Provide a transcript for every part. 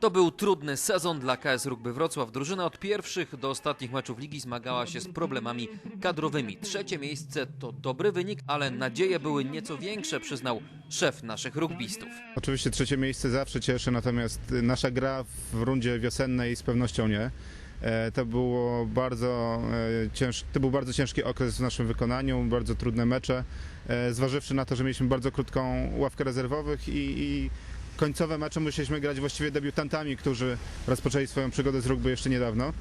To był trudny sezon dla KS Rugby Wrocław. Drużyna od pierwszych do ostatnich meczów ligi zmagała się z problemami kadrowymi. Trzecie miejsce to dobry wynik, ale nadzieje były nieco większe, przyznał szef naszych rugbystów. Oczywiście trzecie miejsce zawsze cieszy, natomiast nasza gra w rundzie wiosennej z pewnością nie. E, To, było bardzo, e, cięż, to był bardzo ciężki okres w naszym wykonaniu, bardzo trudne mecze, e, zważywszy na to, że mieliśmy bardzo krótką ławkę rezerwowych i, i końcowe mecze musieliśmy grać właściwie debiutantami, którzy rozpoczęli swoją przygodę z rugby jeszcze niedawno.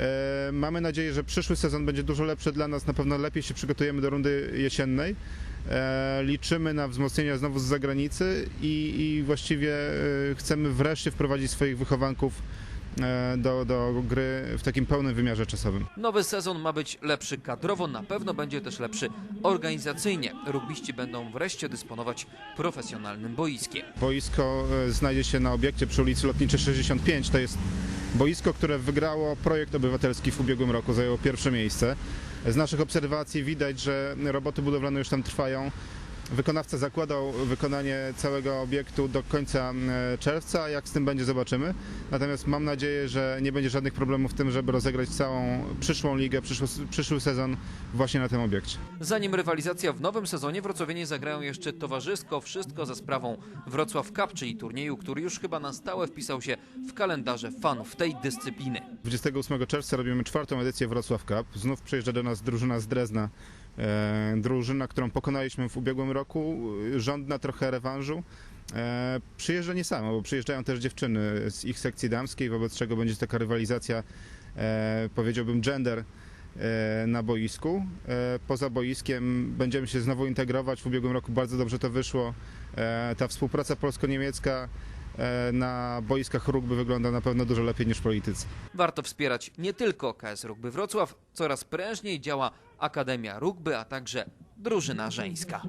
E, Mamy nadzieję, że przyszły sezon będzie dużo lepszy dla nas, na pewno lepiej się przygotujemy do rundy jesiennej. E, Liczymy na wzmocnienia znowu z zagranicy i, i właściwie e, chcemy wreszcie wprowadzić swoich wychowanków do, do gry w takim pełnym wymiarze czasowym. Nowy sezon ma być lepszy kadrowo, na pewno będzie też lepszy organizacyjnie. Rugbiści będą wreszcie dysponować profesjonalnym boiskiem. Boisko e, znajdzie się na obiekcie przy ulicy Lotniczej 65. To jest boisko, które wygrało projekt obywatelski w ubiegłym roku, zajęło pierwsze miejsce. Z naszych obserwacji widać, że roboty budowlane już tam trwają. Wykonawca zakładał wykonanie całego obiektu do końca e, czerwca. Jak z tym będzie, zobaczymy. Natomiast mam nadzieję, że nie będzie żadnych problemów w tym, żeby rozegrać całą przyszłą ligę, przyszły, przyszły sezon właśnie na tym obiekcie. Zanim rywalizacja w nowym sezonie, wrocławianie zagrają jeszcze towarzysko, wszystko za sprawą Wrocław Cup, czyli turnieju, który już chyba na stałe wpisał się w kalendarze fanów tej dyscypliny. 28 czerwca robimy czwartą edycję Wrocław Cup. Znów przyjeżdża do nas drużyna z Drezna. E, drużyna, którą pokonaliśmy w ubiegłym roku, e, żądna trochę rewanżu. E, przyjeżdża nie samo, bo przyjeżdżają też dziewczyny z ich sekcji damskiej, wobec czego będzie taka rywalizacja, e, powiedziałbym, gender e, na boisku. E, Poza boiskiem będziemy się znowu integrować. W ubiegłym roku bardzo dobrze to wyszło. E, Ta współpraca polsko-niemiecka e, na boiskach rugby wygląda na pewno dużo lepiej niż politycy. Warto wspierać nie tylko KS Rugby Wrocław, coraz prężniej działa Akademia Rugby, a także drużyna żeńska.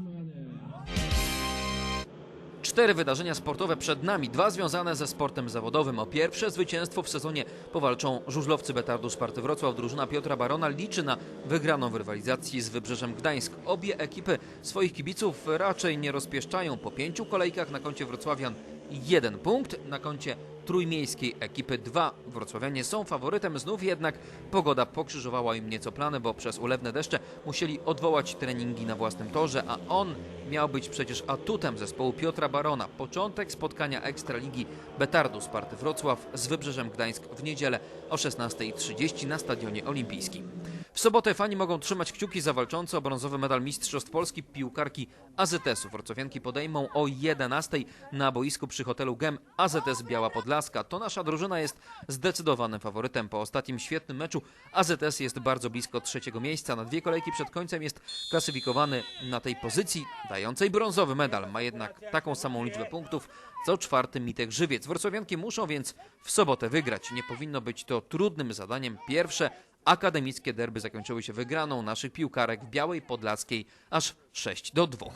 Cztery wydarzenia sportowe przed nami, dwa związane ze sportem zawodowym. O pierwsze zwycięstwo w sezonie powalczą żużlowcy Betardu Sparty Wrocław. Drużyna Piotra Barona liczy na wygraną w rywalizacji z Wybrzeżem Gdańsk. Obie ekipy swoich kibiców raczej nie rozpieszczają. Po pięciu kolejkach na koncie Wrocławian jeden punkt, na koncie trójmiejskiej ekipy dwa. Wrocławianie są faworytem, znów jednak pogoda pokrzyżowała im nieco plany, bo przez ulewne deszcze musieli odwołać treningi na własnym torze, a on miał być przecież atutem zespołu Piotra Barona. Początek spotkania Ekstraligi Betardu Sparty Wrocław z Wybrzeżem Gdańsk w niedzielę o 16.30 na Stadionie Olimpijskim. W sobotę fani mogą trzymać kciuki za walczące o brązowy medal Mistrzostw Polski piłkarki AZS-u. Wrocławianki podejmą o 11 na boisku przy hotelu GEM AZS Biała Podlaska. To nasza drużyna jest zdecydowanym faworytem. Po ostatnim świetnym meczu AZS jest bardzo blisko trzeciego miejsca. Na dwie kolejki przed końcem jest klasyfikowany na tej pozycji dającej brązowy medal. Ma jednak taką samą liczbę punktów co czwarty Mitek Żywiec. Wrocławianki muszą więc w sobotę wygrać. Nie powinno być to trudnym zadaniem. Pierwsze akademickie derby zakończyły się wygraną naszych piłkarek w Białej Podlaskiej aż 6 do 2.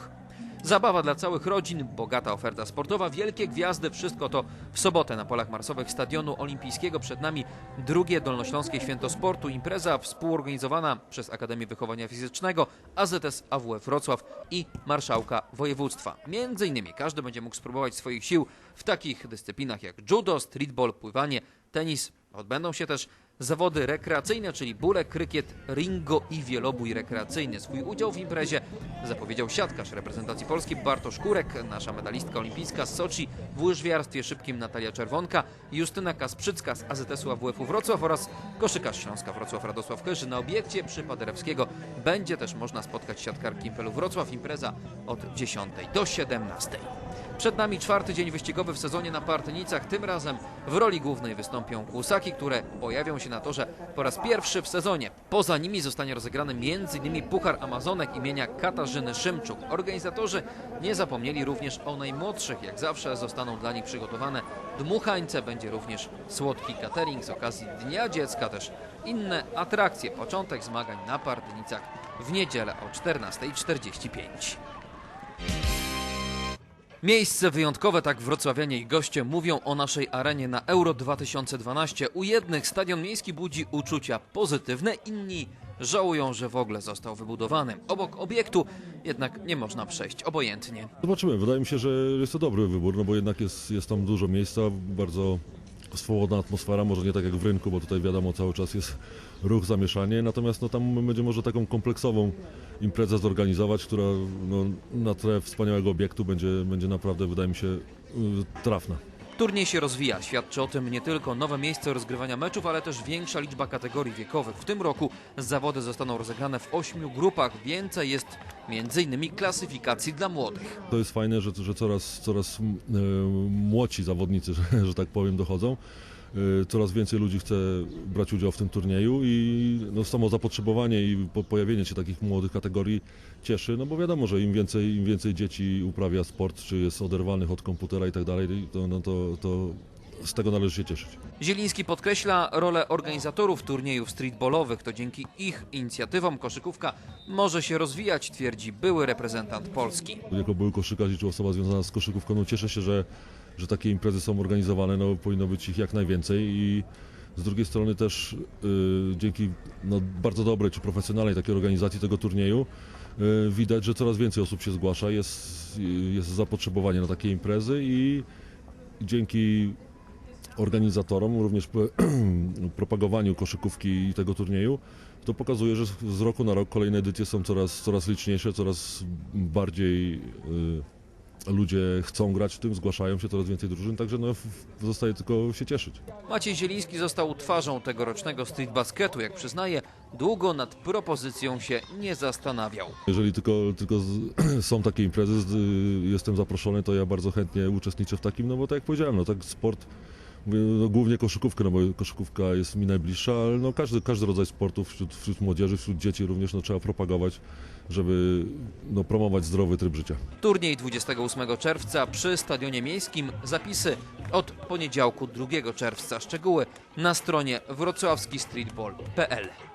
Zabawa dla całych rodzin, bogata oferta sportowa, wielkie gwiazdy, wszystko to w sobotę na polach marsowych Stadionu Olimpijskiego. Przed nami drugie Dolnośląskie Święto Sportu, impreza współorganizowana przez Akademię Wychowania Fizycznego, AZS AWF Wrocław i Marszałka Województwa. Między innymi każdy będzie mógł spróbować swoich sił w takich dyscyplinach jak judo, streetball, pływanie, tenis. Odbędą się też zawody rekreacyjne, czyli bóle, krykiet, ringo i wielobój rekreacyjny. Swój udział w imprezie zapowiedział siatkarz reprezentacji Polski Bartosz Kurek, nasza medalistka olimpijska z Soczi w łyżwiarstwie szybkim Natalia Czerwonka, Justyna Kasprzycka z AZS-u AWF-u Wrocław oraz koszykarz Śląska Wrocław Radosław Kyży. Na obiekcie przy Paderewskiego będzie też można spotkać siatkarki Impelu Wrocław. Impreza od 10 do 17. Przed nami czwarty dzień wyścigowy w sezonie na Partynicach. Tym razem w roli głównej wystąpią kłusaki, które pojawią się na torze po raz pierwszy w sezonie. Poza nimi zostanie rozegrany m.in. Puchar Amazonek imienia Katarzyny Szymczuk. Organizatorzy nie zapomnieli również o najmłodszych. Jak zawsze zostaną dla nich przygotowane dmuchańce. Będzie również słodki catering z okazji Dnia Dziecka, też inne atrakcje. Początek zmagań na Partynicach w niedzielę o 14.45. Miejsce wyjątkowe, tak wrocławianie i goście mówią o naszej arenie na Euro 2012. U jednych stadion miejski budzi uczucia pozytywne, inni żałują, że w ogóle został wybudowany. Obok obiektu jednak nie można przejść obojętnie. Zobaczymy. Wydaje mi się, że jest to dobry wybór, no bo jednak jest, jest tam dużo miejsca, bardzo swobodna atmosfera, może nie tak jak w rynku, bo tutaj wiadomo cały czas jest ruch, zamieszanie, natomiast no, tam będzie może taką kompleksową imprezę zorganizować, która no, na tle wspaniałego obiektu będzie, będzie naprawdę, wydaje mi się, y, trafna. Turniej się rozwija. Świadczy o tym nie tylko nowe miejsce rozgrywania meczów, ale też większa liczba kategorii wiekowych. W tym roku zawody zostaną rozegrane w ośmiu grupach. Więcej jest m.in. klasyfikacji dla młodych. To jest fajne, że, że coraz, coraz y, młodsi zawodnicy, że, że tak powiem, dochodzą. Y, Coraz więcej ludzi chce brać udział w tym turnieju i no, samo zapotrzebowanie i po, pojawienie się takich młodych kategorii cieszy, no bo wiadomo, że im więcej, im więcej dzieci uprawia sport, czy jest oderwanych od komputera i tak dalej, to, no, to, to z tego należy się cieszyć. Zieliński podkreśla rolę organizatorów turniejów streetballowych. To dzięki ich inicjatywom koszykówka może się rozwijać, twierdzi były reprezentant Polski. Jako były koszykarz czy osoba związana z koszykówką, no cieszę się, że, że takie imprezy są organizowane, no powinno być ich jak najwięcej i z drugiej strony też y, dzięki no, bardzo dobrej czy profesjonalnej takiej organizacji tego turnieju y, widać, że coraz więcej osób się zgłasza, jest, jest zapotrzebowanie na takie imprezy i dzięki organizatorom, również propagowaniu koszykówki i tego turnieju, to pokazuje, że z roku na rok kolejne edycje są coraz, coraz liczniejsze, coraz bardziej y, ludzie chcą grać w tym, zgłaszają się, coraz więcej drużyn, także no, zostaje tylko się cieszyć. Maciej Zieliński został twarzą tegorocznego street basketu. Jak przyznaje, długo nad propozycją się nie zastanawiał. Jeżeli tylko, tylko są takie imprezy, y, jestem zaproszony, to ja bardzo chętnie uczestniczę w takim, no bo tak jak powiedziałem, no tak sport, no, głównie koszykówkę, no bo koszykówka jest mi najbliższa, ale no każdy, każdy rodzaj sportu wśród, wśród młodzieży, wśród dzieci również no, trzeba propagować, żeby no, promować zdrowy tryb życia. Turniej 28 czerwca przy Stadionie Miejskim. Zapisy od poniedziałku 2 czerwca. Szczegóły na stronie wrocławskistreetball.pl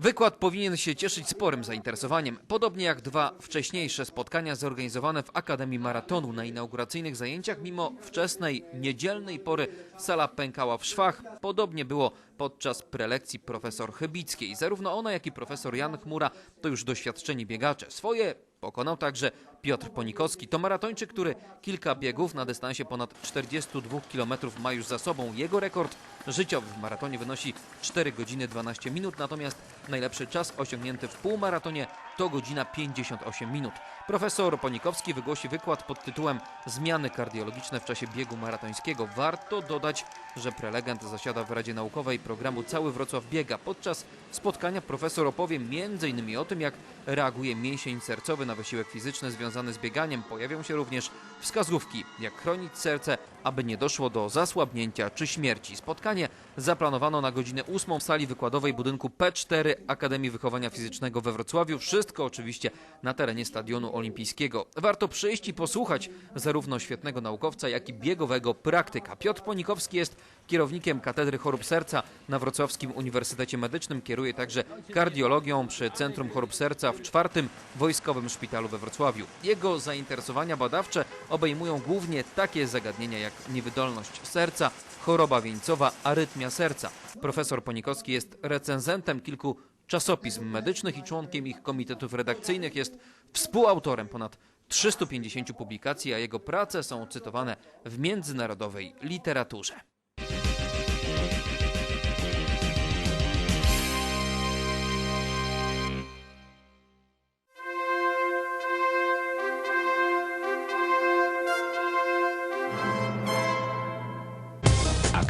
Wykład powinien się cieszyć sporym zainteresowaniem, podobnie jak dwa wcześniejsze spotkania zorganizowane w Akademii Maratonu. Na inauguracyjnych zajęciach, mimo wczesnej, niedzielnej pory, sala pękała w szwach. Podobnie było podczas prelekcji profesor Chybickiej. Zarówno ona, jak i profesor Jan Chmura to już doświadczeni biegacze. Swoje pokonał także Piotr Ponikowski. To maratończyk, który kilka biegów na dystansie ponad 42 km ma już za sobą. Jego rekord życiowy w maratonie wynosi 4 godziny 12 minut, natomiast najlepszy czas osiągnięty w półmaratonie to godzina 58 minut. Profesor Ponikowski wygłosi wykład pod tytułem Zmiany kardiologiczne w czasie biegu maratońskiego. Warto dodać, że prelegent zasiada w Radzie Naukowej programu Cały Wrocław Biega. Podczas spotkania profesor opowie m.in. o tym, jak reaguje mięsień sercowy na wysiłek fizyczny związany z bieganiem. Pojawią się również wskazówki, jak chronić serce, aby nie doszło do zasłabnięcia czy śmierci. Spotkanie zaplanowano na godzinę 8 w sali wykładowej budynku P4 Akademii Wychowania Fizycznego we Wrocławiu. Wszystko oczywiście na terenie Stadionu Olimpijskiego. Warto przyjść i posłuchać zarówno świetnego naukowca, jak i biegowego praktyka. Piotr Ponikowski jest kierownikiem Katedry Chorób Serca na Wrocławskim Uniwersytecie Medycznym. Kieruje także kardiologią przy Centrum Chorób Serca w czwartym Wojskowym Szpitalu we Wrocławiu. Jego zainteresowania badawcze obejmują głównie takie zagadnienia jak niewydolność serca, choroba wieńcowa, arytmia serca. Profesor Ponikowski jest recenzentem kilku czasopism medycznych i członkiem ich komitetów redakcyjnych. Jest współautorem ponad 350 publikacji, a jego prace są cytowane w międzynarodowej literaturze.